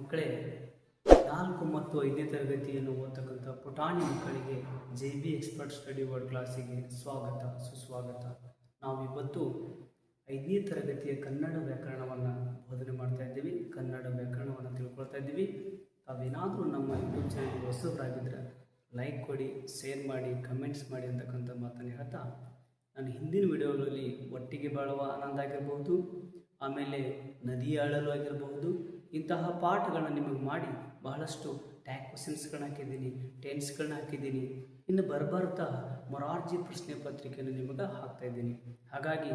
ಮಕ್ಕಳೇ, ನಾಲ್ಕು ಮತ್ತು ಐದನೇ ತರಗತಿಯನ್ನು ಓದ್ತಕ್ಕಂಥ ಪುಟಾಣಿ ಮಕ್ಕಳಿಗೆ J B expert study word ಕ್ಲಾಸಿಗೆ ಸ್ವಾಗತ, ಸುಸ್ವಾಗತ. ನಾವು ಇವತ್ತು ಐದನೇ ತರಗತಿಯ ಕನ್ನಡ ವ್ಯಾಕರಣವನ್ನು ಬೋಧನೆ ಮಾಡ್ತಾ ಇದ್ದೀವಿ. ಕನ್ನಡ ವ್ಯಾಕರಣವನ್ನು ತಿಳ್ಕೊಳ್ತಾ ಇದ್ದೀವಿ. ತಾವೇನಾದರೂ ನಮ್ಮ ಯೂಟ್ಯೂಬ್ ಚಾನಲ್ಗೆ ಹೊಸಬರಾಗಿದ್ದರೆ ಲೈಕ್ ಕೊಡಿ ಶೇರ್ ಮಾಡಿ ಕಮೆಂಟ್ಸ್ ಮಾಡಿ ಅಂತಕ್ಕಂಥ ಮಾತನ್ನು ಹೇಳ್ತಾ, ನಾನು ಹಿಂದಿನ ವಿಡಿಯೋಗಳಲ್ಲಿ ಒಟ್ಟಿಗೆ ಬಾಳುವ ಆನಂದ ಆಗಿರಬಹುದು ಆಮೇಲೆ ನದಿ ಅಳಲು ಆಗಿರಬಹುದು, ಇಂತಹ ಪಾಠಗಳನ್ನ ನಿಮಗೆ ಮಾಡಿ ಬಹಳಷ್ಟು ಟ್ಯಾಕ್ ಕ್ವಶನ್ಸ್ಗಳನ್ನ ಹಾಕಿದ್ದೀನಿ ಟೆನ್ಸ್ಗಳನ್ನ ಹಾಕಿದ್ದೀನಿ. ಇನ್ನು ಬರ್ಬರ್ತಾ ಮೊರಾರ್ಜಿ ಪ್ರಶ್ನೆ ಪತ್ರಿಕೆಯನ್ನು ನಿಮಗೆ ಹಾಕ್ತಾ ಇದ್ದೀನಿ. ಹಾಗಾಗಿ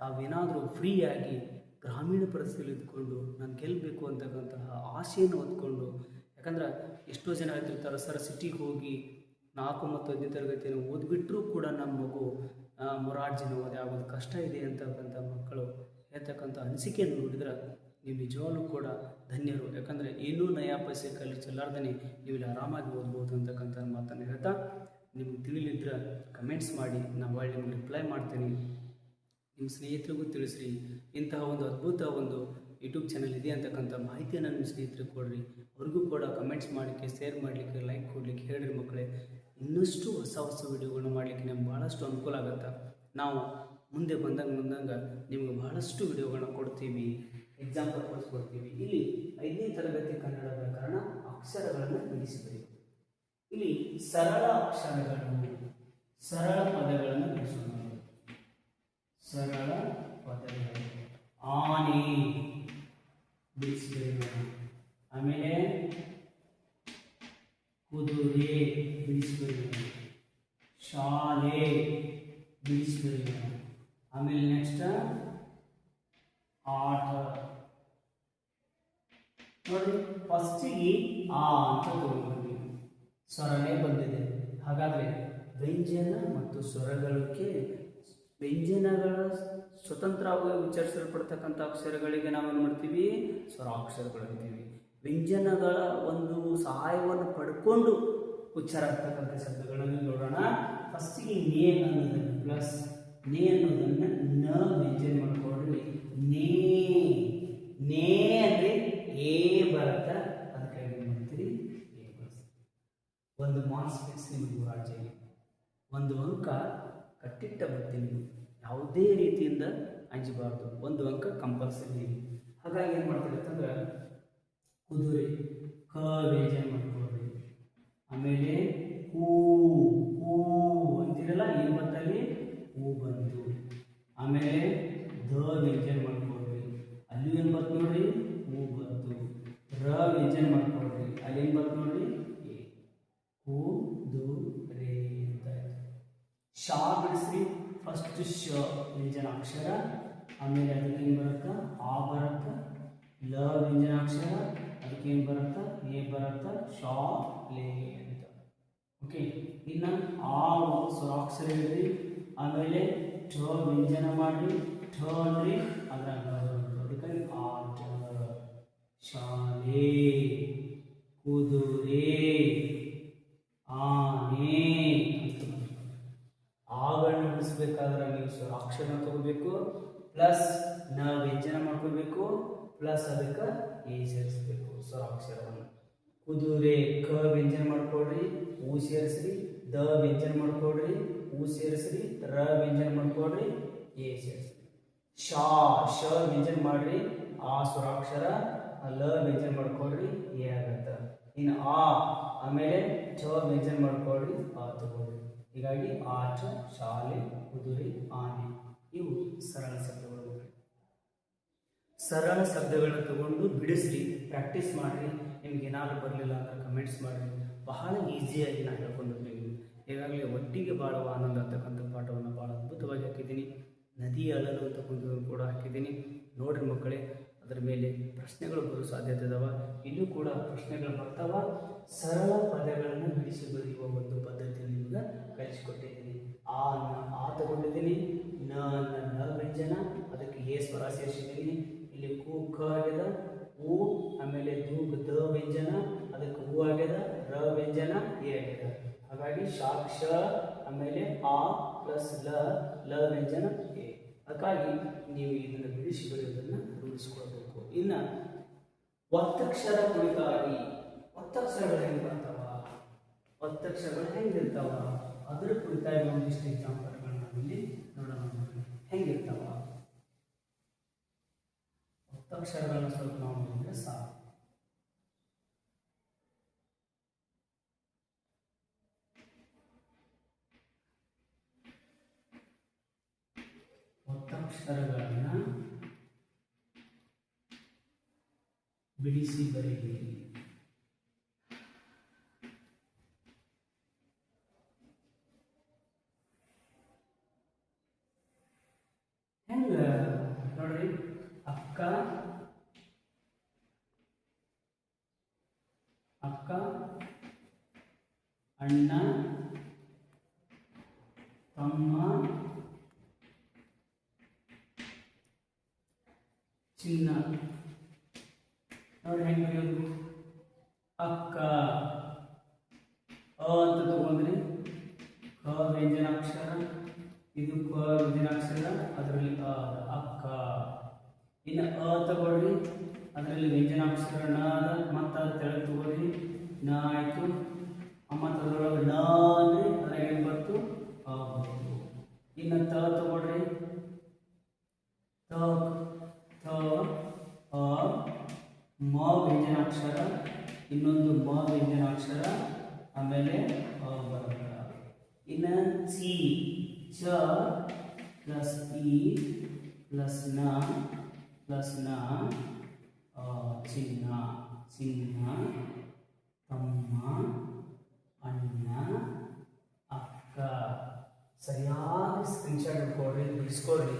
ತಾವೇನಾದರೂ ಫ್ರೀಯಾಗಿ ಗ್ರಾಮೀಣ ಪರಿಸ್ಥಿತಿಯಲ್ಲಿ ಇದ್ಕೊಂಡು ನಾನು ಗೆಲ್ಲಬೇಕು ಅಂತಕ್ಕಂತಹ ಆಸೆಯನ್ನು ಹೊತ್ಕೊಂಡು, ಯಾಕಂದ್ರೆ ಎಷ್ಟೋ ಜನ ಹೇಳ್ತಿರ್ತಾರೆ, ಸರ್ ಸಿಟಿಗೆ ಹೋಗಿ ನಾಲ್ಕು ಮತ್ತು ಐದನೇ ತರಗತಿಯನ್ನು ಓದ್ಬಿಟ್ರೂ ಕೂಡ ನಮ್ಮ ಮಗು ಮೊರಾರ್ಜಿನ ಓದಿ ಆಗೋದು ಕಷ್ಟ ಇದೆ ಅಂತಕ್ಕಂಥ ಮಕ್ಕಳು. ಹೇಳ್ತಕ್ಕಂಥ ಅನಿಸಿಕೆಯನ್ನು ನೋಡಿದ್ರೆ ನೀವು ನಿಜವಾಗ್ಲೂ ಕೂಡ ಧನ್ಯರು. ಯಾಕಂದರೆ ಏನೂ ನಯಾ ಪೈಸೆ ಕಲಿ ಚೆಲ್ಲಾರ್ದೇ ನೀವು ಇಲ್ಲಿ ಆರಾಮಾಗಿ ಓದ್ಬೋದು ಅಂತಕ್ಕಂಥ ಮಾತನ್ನು ಹೇಳ್ತಾ ನಿಮ್ಗೆ ತಿಳಿಲಿದ್ರೆ ಕಮೆಂಟ್ಸ್ ಮಾಡಿ, ನಾನು ಒಳ್ಳೆ ನಿಮ್ಗೆ ರಿಪ್ಲೈ ಮಾಡ್ತೀನಿ. ನಿಮ್ಮ ಸ್ನೇಹಿತರಿಗೂ ತಿಳಿಸ್ರಿ. ಇಂತಹ ಒಂದು ಅದ್ಭುತ ಒಂದು ಯೂಟ್ಯೂಬ್ ಚಾನಲ್ ಇದೆ ಅಂತಕ್ಕಂಥ ಮಾಹಿತಿಯನ್ನು ನಿಮ್ಮ ಸ್ನೇಹಿತರಿಗೆ ಕೊಡ್ರಿ. ಅವ್ರಿಗೂ ಕೂಡ ಕಮೆಂಟ್ಸ್ ಮಾಡಲಿಕ್ಕೆ ಶೇರ್ ಮಾಡಲಿಕ್ಕೆ ಲೈಕ್ ಕೊಡಲಿಕ್ಕೆ ಹೇಳ್ರಿ ಮಕ್ಕಳೇ. ಇನ್ನಷ್ಟು ಹೊಸ ಹೊಸ ವಿಡಿಯೋಗಳನ್ನ ಮಾಡಲಿಕ್ಕೆ ನಮ್ಗೆ ಭಾಳಷ್ಟು ಅನುಕೂಲ ಆಗುತ್ತೆ. ನಾವು ಮುಂದೆ ಬಂದಂಗೆ ಬಂದಂಗೆ ನಿಮ್ಗೆ ಬಹಳಷ್ಟು ವಿಡಿಯೋಗಳನ್ನ ಕೊಡ್ತೀವಿ ಎಕ್ಸಾಮ್ ಪರ್ಪಸ್ ಕೊಡ್ತೀವಿ. ಇಲ್ಲಿ ಐದನೇ ತರಗತಿ ಕನ್ನಡ ವ್ಯಾಕರಣ ಅಕ್ಷರಗಳನ್ನು ಬಿಡಿಸಿದ್ರಿ. ಇಲ್ಲಿ ಸರಳ ಅಕ್ಷರಗಳನ್ನು, ಸರಳ ಪದಗಳನ್ನು ಬಿಡಿಸೋಣ ಸರಳ ಪದಗಳು. ಆನೆ ಬಿಡಿಸಿದ್ರಿ ಆಮೇಲೆ ಕುದುರೆ ಬಿಡಿಸಿದ್ರಿ ಶಾಲೆ ಬಿಡಿಸಿ ಬರೆಯೋಣ ಆಮೇಲೆ ನೆಕ್ಸ್ಟ್ ಆಟ. ನೋಡಿ ಫಸ್ಟಿಗೆ ಆ ಅಂತ ತಗೊಂಡ್ಬಂದ್ವಿ ಸ್ವರನೇ ಬಂದಿದೆ. ಹಾಗಾದರೆ ವ್ಯಂಜನ ಮತ್ತು ಸ್ವರಗಳಿಗೆ ವ್ಯಂಜನಗಳ ಸ್ವತಂತ್ರವಾಗಿ ಉಚ್ಚರಿಸಲ್ಪಡ್ತಕ್ಕಂಥ ಅಕ್ಷರಗಳಿಗೆ ನಾವೇನು ಮಾಡ್ತೀವಿ? ಸ್ವರಾಕ್ಷರಗಳು ಅಂತೀವಿ. ವ್ಯಂಜನಗಳ ಒಂದು ಸಹಾಯವನ್ನು ಪಡ್ಕೊಂಡು ಉಚ್ಚಾರ ಆಗ್ತಕ್ಕಂಥ ಶಬ್ದಗಳನ್ನು ನೋಡೋಣ. ಫಸ್ಟಿಗೆ ನೇ ಅನ್ನೋದನ್ನು ಪ್ಲಸ್ ನೇ ಅನ್ನೋದನ್ನ ನ ವ್ಯಂಜನ ಮಾಡ್ಕೊಡ್ರಿ ನೇ ನೇ ಅಂದರೆ ಏ ಬರತ್ತ? ಅದಕ್ಕಾಗಿ ಏನು ಮಾಡ್ತೀರಿ? ಒಂದು ಮಾರ್ಕ್ಸ್ ಫಿಕ್ಸ್ ನಿಮಗೆ ರಾಜ್ಯಗೆ ಒಂದು ಅಂಕ ಕಟ್ಟಿಟ್ಟ ಬರ್ತೀನಿ ಯಾವುದೇ ರೀತಿಯಿಂದ ಅಂಜಬಾರ್ದು ಒಂದು ಅಂಕ ಕಂಪಲ್ಸರಿ ಹಾಗಾಗಿ ಏನು ಮಾಡ್ತೀರಿ ಅಂತಂದ್ರೆ ಕುದುರೆ, ಕ ವ್ಯಂಜನ ಮಾಡ್ಕೊಳ್ರಿ ಆಮೇಲೆ ಹೂ ಹೂ ಅಂತಿರಲ್ಲ, ಏನು ಬಂತಲ್ಲಿ ಹೂ ಬಂತು. ಆಮೇಲೆ ದ ವ್ಯಂಜನ ಮಾಡ್ಕೊಳ್ರಿ ಅಲ್ಲಿ ಏನು ಬಂತು ನೋಡ್ರಿ? ಹೂ ಬಂತು. ರ ವ್ಯಂಜನ ಮಾಡ್ಕೊಳ್ರಿ ಅಲ್ಲಿ ಏನು ಬಂತು ನೋಡ್ರಿ? ಎ. ಹೂ, ದು, ರೇ ಅಂತ. ಶಾ ಬಿಡಿಸ್ರಿ. ಫಸ್ಟ್ ಶ ವ್ಯಂಜನ ಅಕ್ಷರ. ಆಮೇಲೆ ಅದಕ್ಕೆ ಏನು ಬರುತ್ತೆ? ಆ ಬರುತ್ತೆ. ಲ ವ್ಯಂಜನಾಕ್ಷರ ಅದಕ್ಕೆ ಏನು ಬರುತ್ತೆ? ಎ ಬರುತ್ತೆ. ಶಾ, ಲೇ ಅಂತ. ಓಕೆ ಇನ್ನು ಆ ಸ್ವರಾಕ್ಷರ ಹೇಳ್ರಿ ಆಮೇಲೆ ಠ ವ್ಯಂಜನ ಮಾಡಿ ಠ ಅಂದ್ರೆ ಅದರ ಅದಕ್ಕಾಗಿ ಆಟ ಶಾಲೆ, ಕುದುರೆ, ಆನೆ ಅಂತ ಆಗಳನ್ನ ನೀವು ತಗೋಬೇಕು, ಪ್ಲಸ್ನ ವ್ಯಂಜನ ಮಾಡ್ಕೋಬೇಕು, ಪ್ಲಸ್ ಅದಕ್ಕೆ ಎ ಸೇರಿಸ್ಬೇಕು ಸ್ವರಾಕ್ಷರವನ್ನು ಕುದುರೆ ಕ ವ್ಯಂಜನ ಮಾಡ್ಕೊಳ್ರಿ ಹೂ ಸೇರಿಸ್ರಿ ದ ವ್ಯಂಜನ ಮಾಡ್ಕೊಡ್ರಿ ಉ ಸೇರಿಸ್ರಿ, ರ ವ್ಯಂಜನ ಮಾಡ್ಕೊಡ್ರಿ ಎ ಸೇರಿಸ್ರಿ. ಶಾ ಶ ವ್ಯಂಜನ ಮಾಡ್ರಿ, ಆ ಸ್ವರಾಕ್ಷರ ಲ ವ್ಯಂಜನ ಮಾಡ್ಕೊಡ್ರಿ ಎ ಆಗತ್ತ ಇನ್ನು ಆ, ಆಮೇಲೆ ಛ ವ್ಯಂಜನ ಮಾಡ್ಕೊಡ್ರಿ ಆ ತಗೊಳ್ರಿ. ಹೀಗಾಗಿ ಆಟ ಶಾಲೆ, ಕುದುರೆ, ಆನೆ, ಇವು ಸರಳ ಶಬ್ದಗಳು ಸರಳ ಶಬ್ದಗಳನ್ನ ತಗೊಂಡು ಬಿಡಿಸ್ರಿ ಪ್ರಾಕ್ಟೀಸ್ ಮಾಡಿರಿ. ನಿಮ್ಗೆ ಏನಾದರೂ ಬರಲಿಲ್ಲ ಅಂದ್ರೆ ಕಮೆಂಟ್ಸ್ ಮಾಡಿರಿ. ಬಹಳ ಈಸಿಯಾಗಿ ನಾನು ಹೇಳ್ಕೊಂಡಿರ್ತೀನಿ ಒಟ್ಟಿಗೆ ಬಾಳುವ ಆನಂದ ಅಂತಕ್ಕಂಥ ಪಾಠವನ್ನು ಭಾಳ ಅದ್ಭುತವಾಗಿ ಹಾಕಿದ್ದೀನಿ. ನದಿ ಅಳಲು ಅಂತಕ್ಕಂಥದ್ದು ಕೂಡ ಹಾಕಿದ್ದೀನಿ. ನೋಡ್ರಿ ಮಕ್ಕಳೇ, ಅದರ ಮೇಲೆ ಪ್ರಶ್ನೆಗಳು ಬರೋ ಸಾಧ್ಯತೆ ಇದಾವ. ಇನ್ನೂ ಕೂಡ ಪ್ರಶ್ನೆಗಳು ಬರ್ತಾವ. ಸರಳ ಪದಗಳನ್ನು ಬಿಡಿಸಿ ಬರೆಯುವ ಒಂದು ಪದ್ಧತಿಯನ್ನು ನಿಮ್ಗೆ ಕಲಿಸಿಕೊಟ್ಟಿದ್ದೀನಿ. ಆ, ನ, ಆ ತಗೊಂಡಿದ್ದೀನಿ. ನ ನ ವ್ಯಂಜನ. ಅದಕ್ಕೆ ಎ ಸ್ವರ ಸೇರಿಸಿದ್ದೀನಿ ಇಲ್ಲಿ ಕು, ಕ ಆಗ್ಯದ. ಉ, ಆಮೇಲೆ ದು, ದ ವ್ಯಂಜನ. ಅದಕ್ಕೆ ಹೂ ಆಗ್ಯದ. ರ ವ್ಯಂಜನ. ಎ ಆಗ್ಯದ. ಹಾಗಾಗಿ ಶಾಕ್ಷ ಆಮೇಲೆ ಆ ಪ್ಲಸ್ ಲ ಲ ವ್ಯಂಜನ ಎ. ಅದಕ್ಕಾಗಿ ನೀವು ಇದನ್ನು ಬಿಡಿಸಿ ಬರೆಯೋದನ್ನು ರೂಢಿಸಿಕೊಳ್ಬೇಕು. ಇನ್ನು ಒತ್ತಕ್ಷರ ಕುರಿತಾಗಿ ಒತ್ತಕ್ಷರಗಳು ಹೆಂಗೆ ಬರ್ತಾವ ಒತ್ತಕ್ಷರಗಳು ಹೆಂಗಿರ್ತಾವ ಅದರ ಕುರಿತಾಗಿ ಒಂದಿಷ್ಟು ಎಕ್ಸಾಂಪಲ್ಗಳನ್ನ ಇಲ್ಲಿ ನೋಡೋಣ. ಹೆಂಗಿರ್ತಾವ ಒತ್ತಕ್ಷರಗಳನ್ನ ಸ್ವಲ್ಪ ನಾವು ನೋಡಿದ್ರೆ ಸಾಕು ಒತ್ತಕ್ಷರಗಳನ್ನ ಬಿಡಿಸಿ ಬರೆಯಿರಿ ಹೆಂಗ ನೋಡ್ರಿ ಅಕ್ಕ ಅಕ್ಕ ಅಣ್ಣ ತಮ್ಮ ಚಿನ್ನ ನೋಡಿ ಹೆಂಗೆ ಬರೆಯೋದು? ಅಕ್ಕ. ಅ ಅಂತ ತಗೊಂಡ್ರಿ. ಕ ವ್ಯಂಜನಾಕ್ಷರ, ಇದು ಕ ವ್ಯಂಜನಾಕ್ಷರ, ಅದರಲ್ಲಿ ಅ ಅಕ್ಕ. ಇನ್ನು ಅ ತಗೊಳ್ರಿ. ಅದರಲ್ಲಿ ವ್ಯಂಜನಾಕ್ಷರ ನ ಅದ ಮತ್ತೆ ತೆಳಗೆ ತಗೊಳ್ರಿ. ನ ಆಮೇಲೆ ಇನ್ನು ಸಿ, ಚ, ಪ್ಲಸ್ ಇ, ಪ್ಲಸ್ನ ಪ್ಲಸ್ನ ಚಿನ್ನ. ಚಿನ್ನ, ತಮ್ಮ, ಅಣ್ಣ, ಅಕ್ಕ. ಸರಿಯಾಗಿ ಸ್ಕ್ರೀನ್ಶಾಟ್ ಹಿಡ್ಕೊಳ್ರಿ ಬಿಡಿಸ್ಕೊಳ್ರಿ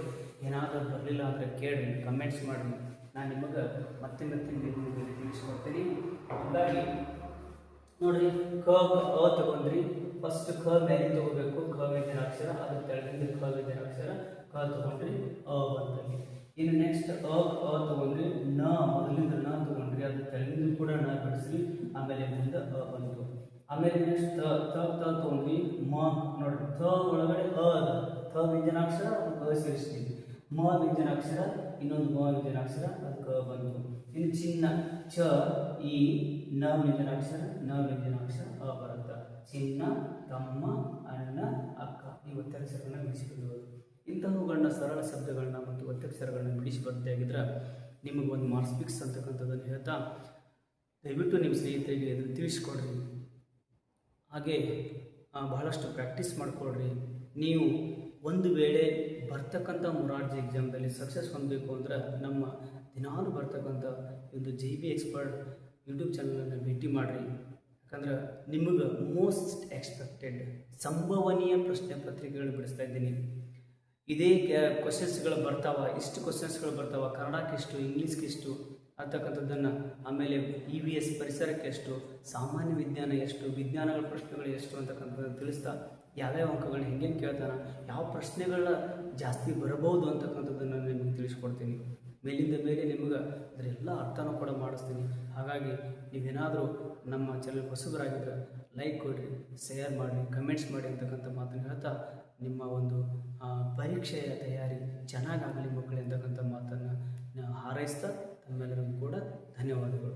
ಏನಾದರೂ ಬರಲಿಲ್ಲ ಅಂದರೆ ಕೇಳಿ ಕಮೆಂಟ್ಸ್ ಮಾಡಿ ನಾನು ನಿಮಗೆ ಮತ್ತೆ ಮತ್ತೆ ನಿಮಗೆ ತಿಳಿಸ್ಕೊಡ್ತೀನಿ. ಹಾಗಾಗಿ ನೋಡ್ರಿ ಕ ಅ ತಗೊಂಡ್ರಿ. ಫಸ್ಟ್ ಕ ಮೇಲೆ ತಗೋಬೇಕು. ಕ ಅಕ್ಷರ ಅದ್ರ ಕೆಳಗಿಂದ ಕ ಅಕ್ಷರ ಕ ತಗೊಂಡ್ರಿ, ಅ ಬಂದಲ್ಲಿ ಇನ್ನು ನೆಕ್ಸ್ಟ್ ಅ ಅ ತಗೊಂಡ್ರಿ, ನ, ಮೊದಲಿಂದ ನ ತಗೊಂಡ್ರಿ. ಅದ್ರ ಕೆಳಗಿಂದ ಕೂಡ ನ ಬಿಡಿಸ್ರಿ. ಆಮೇಲೆ ಮುಂದೆ ಅ ಬಂತು. ಆಮೇಲೆ ನೆಕ್ಸ್ಟ್ ತ ತ ತ ತಗೊಂಡ್ವಿ ಮ. ನೋಡ್ರಿ ಥ ಒಳಗಡೆ ಅ ಅದ. ಥ ವ್ಯಂಜನಾಕ್ಷರ ಅ ಸೇರಿಸ್ತೀವಿ. ಮ ವ್ಯಂಜನಾಕ್ಷರ ಇನ್ನೊಂದು ಮ ವ್ಯಂಜನಾಕ್ಷರ ಅದಕ್ಕೆ ಕ ಬಂತು. ಇನ್ನು ಚಿನ್ನ, ಚ, ಈ ನ ವ್ಯಂಜನಾಕ್ಷರ ನ ವ್ಯಂಜನಾಕ್ಷರ ಅ ಬರುತ್ತೆ. ಚಿನ್ನ, ತಮ್ಮ, ಅಣ್ಣ, ಅಕ್ಕ. ಈ ಒತ್ತಕ್ಷರಗಳನ್ನ ಬಿಡಿಸಿಕೊಳ್ಳುವುದು ಇಂತಹವುಗಳನ್ನ ಸರಳ ಶಬ್ದಗಳನ್ನ ಮತ್ತು ಒತ್ತಕ್ಷರಗಳನ್ನ ಬಿಡಿಸಿ ಬರ್ತಾ ಆಗಿದ್ರೆ ನಿಮಗೆ ಒಂದು ಮಾರ್ಕ್ಸ್ ಫಿಕ್ಸ್ ಅಂತಕ್ಕಂಥದ್ದನ್ನು ಹೇಳ್ತಾ, ದಯವಿಟ್ಟು ನಿಮ್ಮ ಸ್ನೇಹಿತರಿಗೆ ಇದನ್ನು ತಿಳಿಸ್ಕೊಡ್ರಿ. ಹಾಗೆ ಬಹಳಷ್ಟು ಪ್ರಾಕ್ಟೀಸ್ ಮಾಡಿಕೊಡ್ರಿ. ನೀವು ಒಂದು ವೇಳೆ ಬರ್ತಕ್ಕಂಥ ಮೊರಾರ್ಜಿ ಎಕ್ಸಾಮ್ದಲ್ಲಿ ಸಕ್ಸಸ್ ಹೊಂದಬೇಕು ಅಂದ್ರೆ ನಮ್ಮ ದಿನಾಲು ಬರ್ತಕ್ಕಂಥ ಒಂದು ಜೆ ಬಿ ಎಕ್ಸ್ಪರ್ಟ್ ಯೂಟ್ಯೂಬ್ ಚಾನಲನ್ನು ಭೇಟಿ ಮಾಡಿರಿ. ಯಾಕಂದ್ರೆ ನಿಮಗೆ ಮೋಸ್ಟ್ ಎಕ್ಸ್ಪೆಕ್ಟೆಡ್ ಸಂಭವನೀಯ ಪ್ರಶ್ನೆ ಪತ್ರಿಕೆಗಳು ಬಿಡಿಸ್ತಾ ಇದ್ದೀನಿ. ಇದೇ ಕ್ವಶನ್ಸ್ಗಳು ಬರ್ತಾವ, ಇಷ್ಟು ಕ್ವಶನ್ಸ್ಗಳು ಬರ್ತಾವ, ಕನ್ನಡಕ್ಕೆ ಇಷ್ಟು ಇಂಗ್ಲೀಷ್ಗೆ ಇಷ್ಟು ಅಂತಕ್ಕಂಥದ್ದನ್ನು ಆಮೇಲೆ ಇ ವಿ ಎಸ್ ಪರಿಸರಕ್ಕೆ ಎಷ್ಟು, ಸಾಮಾನ್ಯ ವಿಜ್ಞಾನ ಎಷ್ಟು, ವಿಜ್ಞಾನಗಳ ಪ್ರಶ್ನೆಗಳು ಎಷ್ಟು ಅಂತಕ್ಕಂಥದ್ದನ್ನು ತಿಳಿಸ್ತಾ ಯಾವ್ಯಾವ ಅಂಕಗಳನ್ನ ಹೆಂಗೆ ಕೇಳ್ತಾನೆ ಯಾವ ಪ್ರಶ್ನೆಗಳನ್ನ ಜಾಸ್ತಿ ಬರಬಹುದು ಅಂತಕ್ಕಂಥದ್ದನ್ನು ನಾನು ನಿಮಗೆ ತಿಳಿಸ್ಕೊಡ್ತೀನಿ. ಮೇಲಿಂದ ಮೇಲೆ ನಿಮಗೆ ಅದರೆಲ್ಲ ಅರ್ಥನೂ ಕೂಡ ಮಾಡಿಸ್ತೀನಿ. ಹಾಗಾಗಿ ನೀವೇನಾದರೂ ನಮ್ಮ ಚಾನಲ್ ಹೊಸಬರಾಗಿದ್ದರೆ ಲೈಕ್ ಕೊಡಿರಿ ಶೇರ್ ಮಾಡಿ ಕಮೆಂಟ್ಸ್ ಮಾಡಿ ಅಂತಕ್ಕಂಥ ಮಾತನ್ನು ಹೇಳ್ತಾ ನಿಮ್ಮ ಒಂದು ಪರೀಕ್ಷೆಯ ತಯಾರಿ ಚೆನ್ನಾಗಾಗಲಿ ಮಕ್ಕಳು ಅಂತಕ್ಕಂಥ ಮಾತನ್ನು ಹಾರೈಸ್ತಾ ತಮ್ಮೆಲ್ಲರಿಗೂ ಕೂಡ ಧನ್ಯವಾದಗಳು.